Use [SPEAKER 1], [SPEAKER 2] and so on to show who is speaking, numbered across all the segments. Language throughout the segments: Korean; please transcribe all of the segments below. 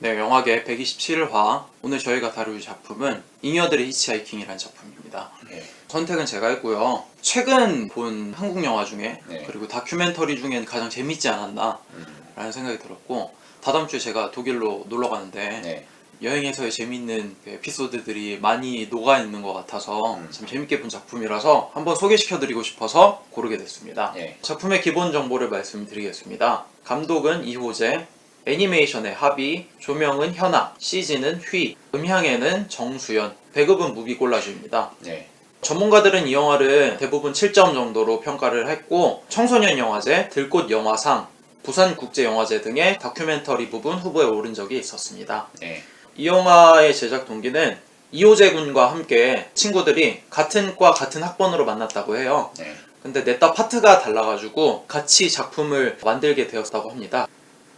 [SPEAKER 1] 네, 영화계 127화. 오늘 저희가 다룰 작품은 잉여들의 히치하이킹이라는 작품입니다.
[SPEAKER 2] 네.
[SPEAKER 1] 선택은 제가 했고요. 최근 본 한국 영화 중에
[SPEAKER 2] 네.
[SPEAKER 1] 그리고 다큐멘터리 중엔 가장 재밌지 않았나
[SPEAKER 2] 음,
[SPEAKER 1] 라는 생각이 들었고 다다음 주에 제가 독일로 놀러 가는데
[SPEAKER 2] 네.
[SPEAKER 1] 여행에서의 재밌는 그 에피소드들이 많이 녹아 있는 것 같아서
[SPEAKER 2] 음.
[SPEAKER 1] 참 재밌게 본 작품이라서 한번 소개시켜드리고 싶어서 고르게 됐습니다.
[SPEAKER 2] 네.
[SPEAKER 1] 작품의 기본 정보를 말씀드리겠습니다. 감독은 이호재, 애니메이션의 하비, 조명은 현아, CG는 휘, 음향에는 정수연, 배급은 무비골라주입니다.
[SPEAKER 2] 네.
[SPEAKER 1] 전문가들은 이 영화를 대부분 7점 정도로 평가를 했고 청소년 영화제, 들꽃 영화상, 부산국제영화제 등의 다큐멘터리 부분 후보에 오른 적이 있었습니다.
[SPEAKER 2] 네.
[SPEAKER 1] 이 영화의 제작 동기는 이호재 군과 함께 친구들이 같은 과 같은 학번으로 만났다고 해요.
[SPEAKER 2] 네.
[SPEAKER 1] 근데 냈다 파트가 달라가지고 같이 작품을 만들게 되었다고 합니다.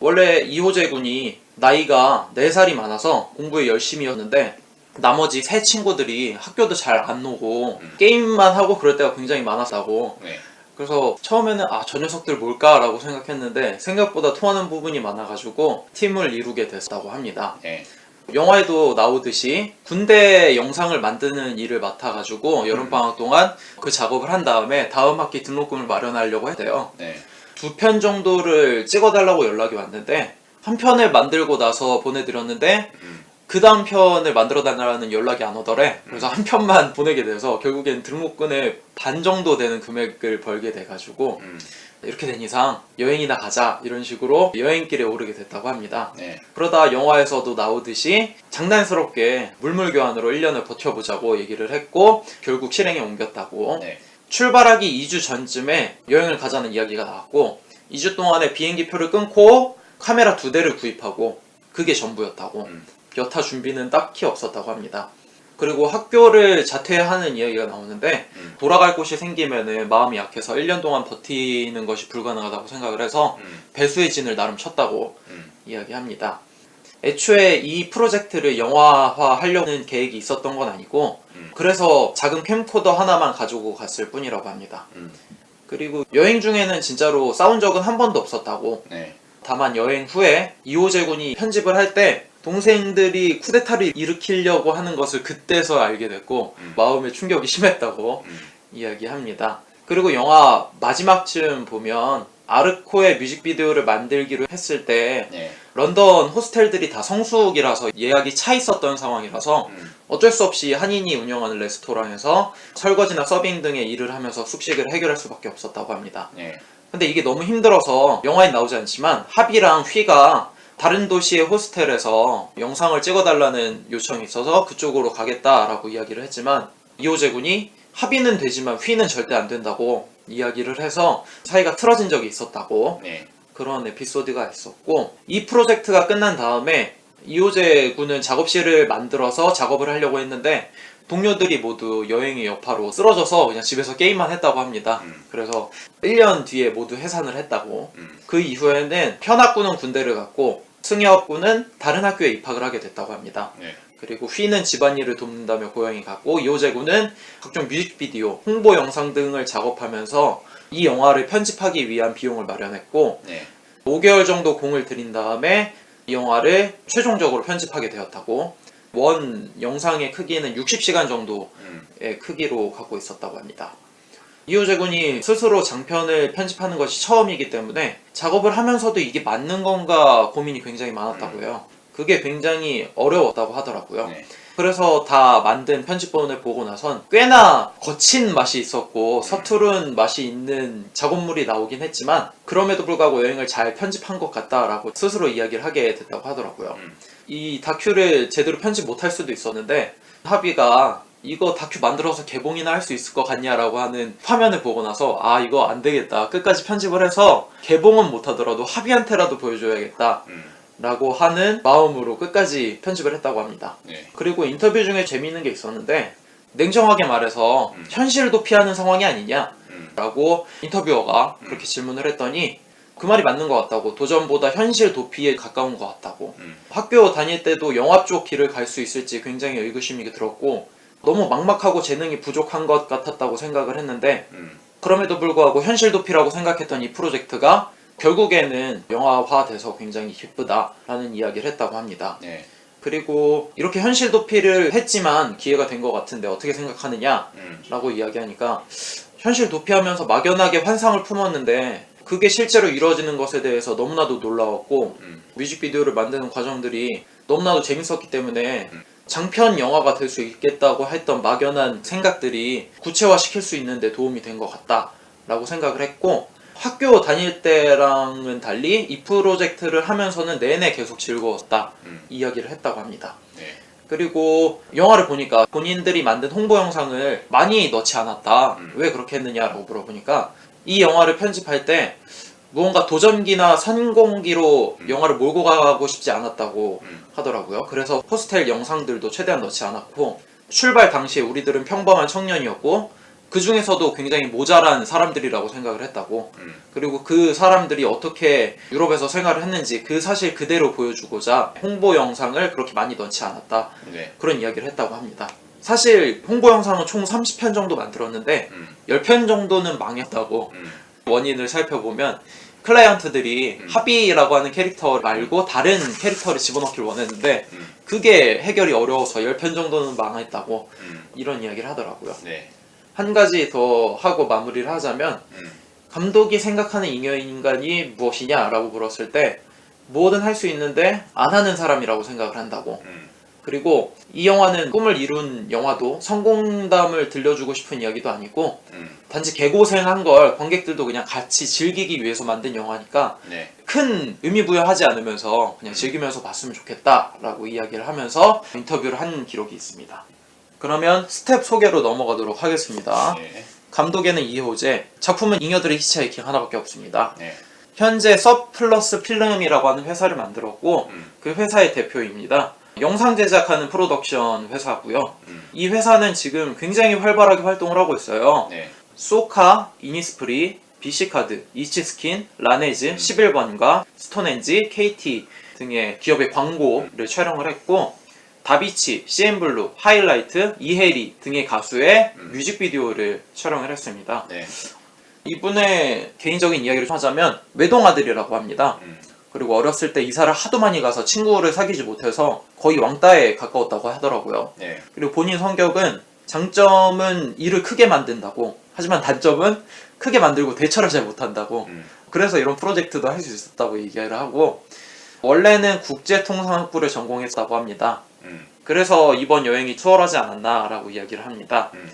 [SPEAKER 1] 원래 이호재 군이 나이가 4살이 많아서 공부에 열심히였는데 나머지 세 친구들이 학교도 잘 안 오고
[SPEAKER 2] 음.
[SPEAKER 1] 게임만 하고 그럴 때가 굉장히 많았다고
[SPEAKER 2] 네.
[SPEAKER 1] 그래서 처음에는 아 저 녀석들 뭘까라고 생각했는데 생각보다 통하는 부분이 많아가지고 팀을 이루게 됐다고 합니다.
[SPEAKER 2] 네.
[SPEAKER 1] 영화에도 나오듯이 군대 영상을 만드는 일을 맡아가지고 여름방학 동안 그 작업을 한 다음에 다음 학기 등록금을 마련하려고 했대요.
[SPEAKER 2] 네.
[SPEAKER 1] 두 편 정도를 찍어달라고 연락이 왔는데 한 편을 만들고 나서 보내드렸는데
[SPEAKER 2] 음,
[SPEAKER 1] 그 다음 편을 만들어 달라는 연락이 안 오더래. 그래서 한 편만 보내게 돼서 결국엔 등록금의 반 정도 되는 금액을 벌게 돼가지고
[SPEAKER 2] 음,
[SPEAKER 1] 이렇게 된 이상 여행이나 가자 이런 식으로 여행길에 오르게 됐다고 합니다.
[SPEAKER 2] 네.
[SPEAKER 1] 그러다 영화에서도 나오듯이 장난스럽게 물물교환으로 1년을 버텨보자고 얘기를 했고 결국 실행에 옮겼다고
[SPEAKER 2] 네.
[SPEAKER 1] 출발하기 2주 전쯤에 여행을 가자는 이야기가 나왔고 2주 동안에 비행기 표를 끊고 카메라 두 대를 구입하고 그게 전부였다고
[SPEAKER 2] 음.
[SPEAKER 1] 여타 준비는 딱히 없었다고 합니다. 그리고 학교를 자퇴하는 이야기가 나오는데
[SPEAKER 2] 음.
[SPEAKER 1] 돌아갈 곳이 생기면은 마음이 약해서 1년 동안 버티는 것이 불가능하다고 생각을 해서
[SPEAKER 2] 음,
[SPEAKER 1] 배수의 진을 나름 쳤다고
[SPEAKER 2] 음,
[SPEAKER 1] 이야기합니다. 애초에 이 프로젝트를 영화화 하려는 계획이 있었던 건 아니고
[SPEAKER 2] 음.
[SPEAKER 1] 그래서 작은 캠코더 하나만 가지고 갔을 뿐이라고 합니다.
[SPEAKER 2] 음,
[SPEAKER 1] 그리고 여행 중에는 진짜로 싸운 적은 한 번도 없었다고
[SPEAKER 2] 네.
[SPEAKER 1] 다만 여행 후에 이호재 군이 편집을 할 때 동생들이 쿠데타를 일으키려고 하는 것을 그때서 알게 됐고
[SPEAKER 2] 음.
[SPEAKER 1] 마음의 충격이 심했다고
[SPEAKER 2] 음,
[SPEAKER 1] 이야기합니다. 그리고 영화 마지막쯤 보면 아르코의 뮤직비디오를 만들기로 했을 때
[SPEAKER 2] 네.
[SPEAKER 1] 런던 호스텔들이 다 성수기라서 예약이 차 있었던 상황이라서
[SPEAKER 2] 음,
[SPEAKER 1] 어쩔 수 없이 한인이 운영하는 레스토랑에서 설거지나 서빙 등의 일을 하면서 숙식을 해결할 수밖에 없었다고 합니다.
[SPEAKER 2] 네.
[SPEAKER 1] 근데 이게 너무 힘들어서 영화에 나오지 않지만 합이랑 휘가 다른 도시의 호스텔에서 영상을 찍어달라는 요청이 있어서 그쪽으로 가겠다라고 이야기를 했지만 이호재 군이 합의는 되지만 휘는 절대 안 된다고 이야기를 해서 사이가 틀어진 적이 있었다고
[SPEAKER 2] 네.
[SPEAKER 1] 그런 에피소드가 있었고 이 프로젝트가 끝난 다음에 이호재 군은 작업실을 만들어서 작업을 하려고 했는데 동료들이 모두 여행의 여파로 쓰러져서 그냥 집에서 게임만 했다고 합니다.
[SPEAKER 2] 음.
[SPEAKER 1] 그래서 1년 뒤에 모두 해산을 했다고.
[SPEAKER 2] 음,
[SPEAKER 1] 그 이후에는 현학군은 군대를 갔고 승혁군은 다른 학교에 입학을 하게 됐다고 합니다.
[SPEAKER 2] 네.
[SPEAKER 1] 그리고 휘는 집안일을 돕는다며 고향에 갔고 이호재 군은 각종 뮤직비디오, 홍보 영상 등을 작업하면서 이 영화를 편집하기 위한 비용을 마련했고
[SPEAKER 2] 네.
[SPEAKER 1] 5개월 정도 공을 들인 다음에 이 영화를 최종적으로 편집하게 되었다고 원 영상의 크기는 60시간 정도의
[SPEAKER 2] 음,
[SPEAKER 1] 크기로 갖고 있었다고 합니다. 이호재 군이 스스로 장편을 편집하는 것이 처음이기 때문에 작업을 하면서도 이게 맞는 건가 고민이 굉장히 많았다고 해요. 그게 굉장히 어려웠다고 하더라고요.
[SPEAKER 2] 네.
[SPEAKER 1] 그래서 다 만든 편집본을 보고 나선 꽤나 거친 맛이 있었고 서투른 맛이 있는 작업물이 나오긴 했지만 그럼에도 불구하고 여행을 잘 편집한 것 같다라고 스스로 이야기를 하게 됐다고 하더라고요.
[SPEAKER 2] 음.
[SPEAKER 1] 이 다큐를 제대로 편집 못할 수도 있었는데 하비가 이거 다큐 만들어서 개봉이나 할 수 있을 것 같냐라고 하는 화면을 보고 나서 아 이거 안 되겠다 끝까지 편집을 해서 개봉은 못하더라도 하비한테라도 보여줘야겠다
[SPEAKER 2] 음,
[SPEAKER 1] 라고 하는 마음으로 끝까지 편집을 했다고 합니다.
[SPEAKER 2] 네.
[SPEAKER 1] 그리고 인터뷰 중에 재미있는 게 있었는데 냉정하게 말해서
[SPEAKER 2] 음.
[SPEAKER 1] 현실도 피하는 상황이 아니냐
[SPEAKER 2] 음,
[SPEAKER 1] 라고 인터뷰어가 그렇게 질문을 했더니 그 말이 맞는 것 같다고 도전보다 현실 도피에 가까운 것 같다고
[SPEAKER 2] 음,
[SPEAKER 1] 학교 다닐 때도 영화 쪽 길을 갈 수 있을지 굉장히 의구심이 들었고 너무 막막하고 재능이 부족한 것 같았다고 생각을 했는데
[SPEAKER 2] 음,
[SPEAKER 1] 그럼에도 불구하고 현실 도피라고 생각했던 이 프로젝트가 결국에는 영화화 돼서 굉장히 기쁘다라는 이야기를 했다고 합니다.
[SPEAKER 2] 네.
[SPEAKER 1] 그리고 이렇게 현실 도피를 했지만 기회가 된 것 같은데 어떻게 생각하느냐라고
[SPEAKER 2] 음.
[SPEAKER 1] 이야기하니까 현실 도피하면서 막연하게 환상을 품었는데 그게 실제로 이루어지는 것에 대해서 너무나도 놀라웠고
[SPEAKER 2] 음.
[SPEAKER 1] 뮤직비디오를 만드는 과정들이 너무나도 재밌었기 때문에
[SPEAKER 2] 음.
[SPEAKER 1] 장편 영화가 될 수 있겠다고 했던 막연한 생각들이 구체화시킬 수 있는데 도움이 된 것 같다 라고 생각을 했고 학교 다닐 때랑은 달리 이 프로젝트를 하면서는 내내 계속 즐거웠다
[SPEAKER 2] 음.
[SPEAKER 1] 이야기를 했다고 합니다.
[SPEAKER 2] 네.
[SPEAKER 1] 그리고 영화를 보니까 본인들이 만든 홍보 영상을 많이 넣지 않았다.
[SPEAKER 2] 음.
[SPEAKER 1] 왜 그렇게 했느냐라고 물어보니까 이 영화를 편집할 때 무언가 도전기나 선공기로
[SPEAKER 2] 음.
[SPEAKER 1] 영화를 몰고 가고 싶지 않았다고
[SPEAKER 2] 음.
[SPEAKER 1] 하더라고요. 그래서 포스텔 영상들도 최대한 넣지 않았고 출발 당시에 우리들은 평범한 청년이었고 그 중에서도 굉장히 모자란 사람들이라고 생각을 했다고
[SPEAKER 2] 음.
[SPEAKER 1] 그리고 그 사람들이 어떻게 유럽에서 생활을 했는지 그 사실 그대로 보여주고자 홍보 영상을 그렇게 많이 넣지 않았다
[SPEAKER 2] 네.
[SPEAKER 1] 그런 이야기를 했다고 합니다. 사실 홍보 영상은 총 30편 정도 만들었는데
[SPEAKER 2] 음.
[SPEAKER 1] 10편 정도는 망했다고
[SPEAKER 2] 음.
[SPEAKER 1] 원인을 살펴보면 클라이언트들이
[SPEAKER 2] 음.
[SPEAKER 1] 하비라고 하는 캐릭터 말고 다른 캐릭터를 집어넣기를 원했는데
[SPEAKER 2] 음.
[SPEAKER 1] 그게 해결이 어려워서 10편 정도는 망했다고
[SPEAKER 2] 음.
[SPEAKER 1] 이런 이야기를 하더라고요.
[SPEAKER 2] 네.
[SPEAKER 1] 한 가지 더 하고 마무리를 하자면
[SPEAKER 2] 음.
[SPEAKER 1] 감독이 생각하는 잉여인간이 무엇이냐라고 물었을 때 뭐든 할 수 있는데 안 하는 사람이라고 생각을 한다고
[SPEAKER 2] 음.
[SPEAKER 1] 그리고 이 영화는 꿈을 이룬 영화도 성공담을 들려주고 싶은 이야기도 아니고
[SPEAKER 2] 음.
[SPEAKER 1] 단지 개고생한 걸 관객들도 그냥 같이 즐기기 위해서 만든 영화니까
[SPEAKER 2] 네.
[SPEAKER 1] 큰 의미 부여하지 않으면서 그냥 즐기면서 봤으면 좋겠다라고 이야기를 하면서 인터뷰를 한 기록이 있습니다. 그러면 스텝 소개로 넘어가도록 하겠습니다.
[SPEAKER 2] 네.
[SPEAKER 1] 감독에는 이호재, 작품은 잉여들의 히치하이킹 하나밖에 없습니다.
[SPEAKER 2] 네.
[SPEAKER 1] 현재 서플러스 필름이라고 하는 회사를 만들었고
[SPEAKER 2] 음.
[SPEAKER 1] 그 회사의 대표입니다. 영상 제작하는 프로덕션 회사고요.
[SPEAKER 2] 음.
[SPEAKER 1] 이 회사는 지금 굉장히 활발하게 활동을 하고 있어요.
[SPEAKER 2] 네.
[SPEAKER 1] 소카, 이니스프리, 비시카드, 이치스킨, 라네즈, 11번가, 스톤엔지, KT 등의 기업의 광고를 촬영을 했고 다비치, CN블루, 하이라이트, 이혜리 등의 가수의
[SPEAKER 2] 음.
[SPEAKER 1] 뮤직비디오를 촬영을 했습니다.
[SPEAKER 2] 네.
[SPEAKER 1] 이분의 개인적인 이야기를 하자면 외동아들이라고 합니다.
[SPEAKER 2] 음.
[SPEAKER 1] 그리고 어렸을 때 이사를 하도 많이 가서 친구를 사귀지 못해서 거의 왕따에 가까웠다고 하더라고요.
[SPEAKER 2] 네.
[SPEAKER 1] 그리고 본인 성격은 장점은 일을 크게 만든다고 하지만 단점은 크게 만들고 대처를 잘 못한다고
[SPEAKER 2] 음.
[SPEAKER 1] 그래서 이런 프로젝트도 할 수 있었다고 얘기를 하고 원래는 국제통상학부를 전공했다고 합니다.
[SPEAKER 2] 음.
[SPEAKER 1] 그래서 이번 여행이 수월하지 않았나라고 이야기를 합니다.
[SPEAKER 2] 음.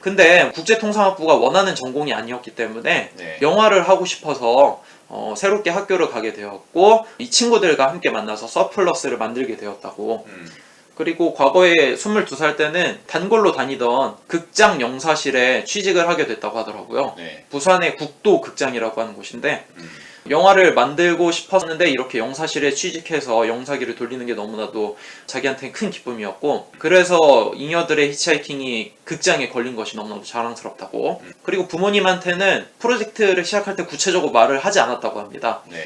[SPEAKER 1] 근데 국제통상학부가 원하는 전공이 아니었기 때문에
[SPEAKER 2] 네.
[SPEAKER 1] 영화를 하고 싶어서 어, 새롭게 학교를 가게 되었고 이 친구들과 함께 만나서 서플러스를 만들게 되었다고
[SPEAKER 2] 음.
[SPEAKER 1] 그리고 과거에 22살 때는 단골로 다니던 극장 영사실에 취직을 하게 됐다고 하더라고요
[SPEAKER 2] 네.
[SPEAKER 1] 부산의 국도 극장이라고 하는 곳인데
[SPEAKER 2] 음.
[SPEAKER 1] 영화를 만들고 싶었는데 이렇게 영사실에 취직해서 영사기를 돌리는 게 너무나도 자기한테는 큰 기쁨이었고 그래서 잉여들의 히치하이킹이 극장에 걸린 것이 너무나도 자랑스럽다고
[SPEAKER 2] 음.
[SPEAKER 1] 그리고 부모님한테는 프로젝트를 시작할 때 구체적으로 말을 하지 않았다고 합니다
[SPEAKER 2] 네.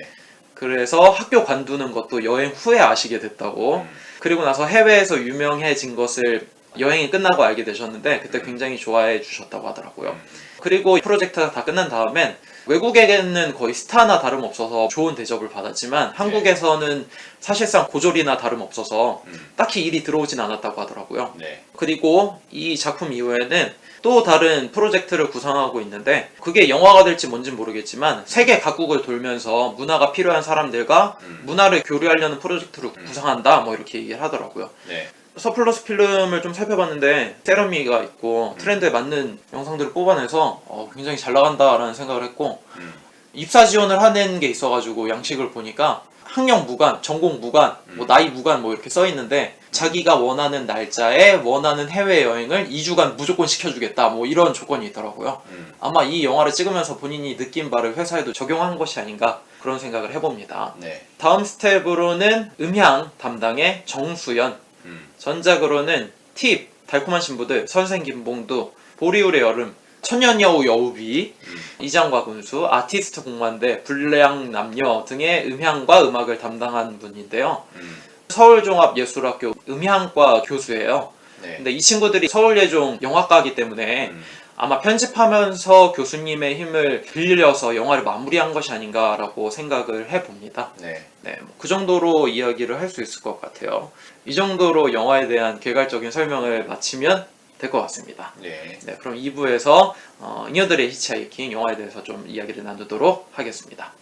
[SPEAKER 1] 그래서 학교 관두는 것도 여행 후에 아시게 됐다고
[SPEAKER 2] 음.
[SPEAKER 1] 그리고 나서 해외에서 유명해진 것을 여행이 끝나고 알게 되셨는데 그때
[SPEAKER 2] 음.
[SPEAKER 1] 굉장히 좋아해 주셨다고 하더라고요
[SPEAKER 2] 음.
[SPEAKER 1] 그리고 이 프로젝트가 다 끝난 다음엔 외국에게는 거의 스타나 다름없어서 좋은 대접을 받았지만 한국에서는 사실상 고졸이나 다름없어서
[SPEAKER 2] 음.
[SPEAKER 1] 딱히 일이 들어오진 않았다고 하더라고요.
[SPEAKER 2] 네.
[SPEAKER 1] 그리고 이 작품 이후에는 또 다른 프로젝트를 구상하고 있는데 그게 영화가 될지 뭔진 모르겠지만 세계 각국을 돌면서 문화가 필요한 사람들과
[SPEAKER 2] 음.
[SPEAKER 1] 문화를 교류하려는 프로젝트를
[SPEAKER 2] 음.
[SPEAKER 1] 구상한다 뭐 이렇게 얘기를 하더라고요.
[SPEAKER 2] 네.
[SPEAKER 1] 서플러스 필름을 좀 살펴봤는데 세러미가 있고
[SPEAKER 2] 음.
[SPEAKER 1] 트렌드에 맞는 영상들을 뽑아내서 어, 굉장히 잘 나간다라는 생각을 했고
[SPEAKER 2] 음.
[SPEAKER 1] 입사 지원을 하는 게 있어가지고 양식을 보니까 학력 무관, 전공 무관, 뭐
[SPEAKER 2] 음.
[SPEAKER 1] 나이 무관 뭐 이렇게 써 있는데 자기가 원하는 날짜에 원하는 해외 여행을 2주간 무조건 시켜주겠다 뭐 이런 조건이 있더라고요.
[SPEAKER 2] 음.
[SPEAKER 1] 아마 이 영화를 찍으면서 본인이 느낀 바를 회사에도 적용한 것이 아닌가 그런 생각을 해봅니다.
[SPEAKER 2] 네.
[SPEAKER 1] 다음 스텝으로는 음향 담당의 정수연,
[SPEAKER 2] 음.
[SPEAKER 1] 전작으로는 팁, 달콤한 신부들, 선생 김봉두, 보리울의 여름, 천년여우 여우비,
[SPEAKER 2] 음.
[SPEAKER 1] 이장과 군수, 아티스트 공만대, 불량 남녀 등의 음향과 음악을 담당한 분인데요.
[SPEAKER 2] 음.
[SPEAKER 1] 서울종합예술학교 음향과 교수예요.
[SPEAKER 2] 네.
[SPEAKER 1] 근데 이 친구들이 서울예종 영화과이기 때문에
[SPEAKER 2] 음.
[SPEAKER 1] 아마 편집하면서 교수님의 힘을 빌려서 영화를 마무리한 것이 아닌가라고 생각을 해봅니다.
[SPEAKER 2] 네.
[SPEAKER 1] 네, 뭐그 정도로 이야기를 할 수 있을 것 같아요. 이 정도로 영화에 대한 개괄적인 설명을 마치면 될 것 같습니다.
[SPEAKER 2] 네.
[SPEAKER 1] 네, 그럼 2부에서 어, 인여들의 히치하이킹 영화에 대해서 좀 이야기를 나누도록 하겠습니다.